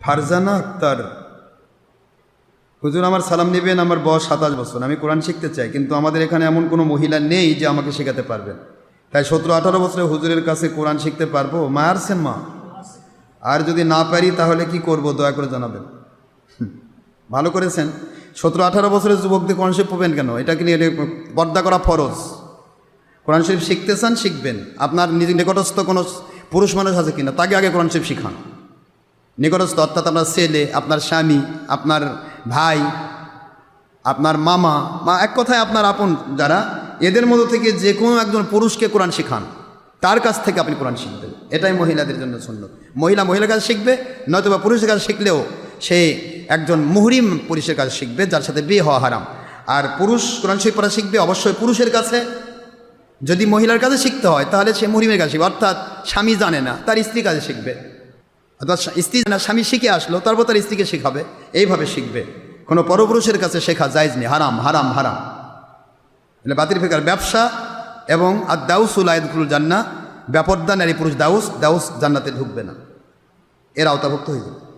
ফারজানা আক্তার। হুজুর, আমার সালাম নেবেন, আমার বয়স সাতাশ বছর, আমি কোরআন শিখতে চাই, কিন্তু আমাদের এখানে এমন কোনো মহিলা নেই যে আমাকে শেখাতে পারবেন তাই সতেরো, আঠারো বছরে হুজুরের কাছে কোরআন শিখতে পারব? মা আসছেন মা? আর যদি না পারি, তাহলে কি করব? দয়া করে জানাবেন। ভালো করেছেন। সতেরো, আঠারো বছরের যুবকদের কোরআন শরীফ পড়বেন কেন? এটা কি নিয়ে পর্দা করা ফরজ? কোরআন শরীফ শিখতে চান, শিখবেন। আপনার নিজ নিকটস্থ কোনো পুরুষ মানুষ আছে কিনা, তাকে আগে কোরআন শরীফ শিখান। নিকটস্থ, অর্থাৎ আপনার ছেলে, আপনার স্বামী, আপনার ভাই, আপনার মামা, মা, এক কথায় আপনার আপন যারা, এদের মধ্য থেকে যে কোনো একজন পুরুষকে কোরআন শেখান। তার কাছ থেকে আপনি কোরআন শিখবেন। এটাই মহিলাদের জন্য সুন্দর মহিলা মহিলার কাছে শিখবে নয়তো বা পুরুষের কাছে শিখলেও সে একজন মুহরিম পুরুষের কাছে শিখবে, যার সাথে বিয়ে হওয়া হারাম। আর পুরুষ কোরআন শরীফ পড়া শিখবে অবশ্যই পুরুষের কাছে। যদি মহিলার কাছে শিখতে হয়, তাহলে সে মুহরিমের কাছে শিখবে, অর্থাৎ স্বামী জানে না, তার স্ত্রীর কাছে শিখবে। অর্থাৎ স্ত্রী না স্বামী শিখে আসলো, তারপর তার স্ত্রীকে শেখাবে, এইভাবে শিখবে। কোনো পরপুরুষের কাছে শেখা যায়জ নেই, হারাম হারাম হারাম। মানে বাতিল ফেকার ব্যবসা এবং আর দাউসুল আয়দুল জান্না ব্যাপরদা নারী পুরুষ দাউস দাউস জান্নাতে ঢুকবে না। এর আওতাভুক্ত হয়ে যাবে।